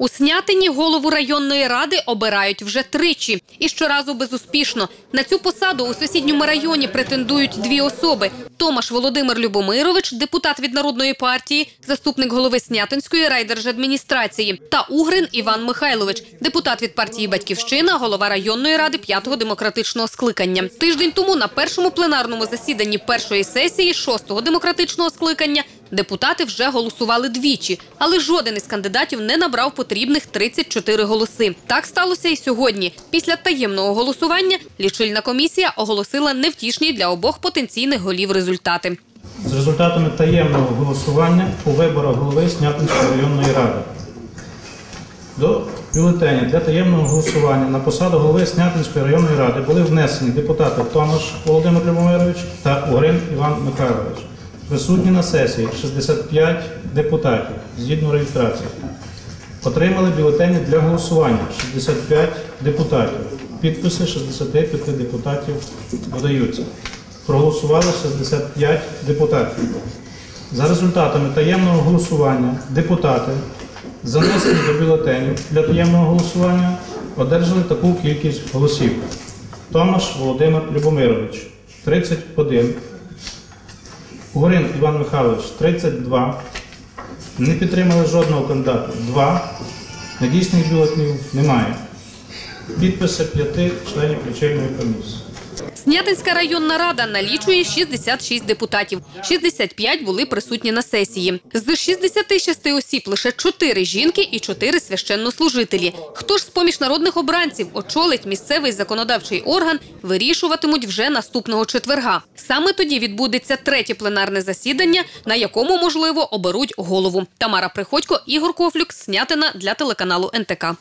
У Снятині голову районної ради обирають вже тричі. І щоразу безуспішно. На цю посаду у сусідньому районі претендують дві особи. Томаш Володимир Любомирович, депутат від Народної партії, заступник голови Снятинської райдержадміністрації, та Угрин Іван Михайлович, депутат від партії Батьківщина, голова районної ради п'ятого демократичного скликання. Тиждень тому на першому пленарному засіданні першої сесії шостого демократичного скликання депутати вже голосували двічі, але жоден із кандидатів не набрав потрібних 34 голоси. Так сталося і сьогодні. Після таємного голосування лічильна комісія оголосила невтішні для обох потенційних голів результати. з результатами таємного голосування у виборах голови Снятинської районної ради. До бюлетеня для таємного голосування на посаду голови Снятинської районної ради були внесені депутати Томаш Володимир Любомирович та Угрин Іван Михайлович. Присутні на сесії 65 депутатів згідно реєстрації. Отримали бюлетені для голосування 65 депутатів. Підписи 65 депутатів додаються. Проголосували 65 депутатів. За результатами таємного голосування депутати, занесені до бюлетенів для таємного голосування, одержали таку кількість голосів. Томаш Володимир Любомирович 31, Угорин Іван Михайлович 32, не підтримали жодного кандидата 2, Надійсних бюлетнів немає. Підписи п'яти членів лічильної комісії. Снятинська районна рада налічує 66 депутатів. 65 були присутні на сесії. З 66 осіб лише 4 жінки і 4 священнослужителі. Хто ж з поміж народних обранців очолить місцевий законодавчий орган, вирішуватимуть вже наступного четверга. Саме тоді відбудеться третє пленарне засідання, на якому можливо оберуть голову. Тамара Приходько, Ігор Кофлюк, Снятина для телеканалу НТК.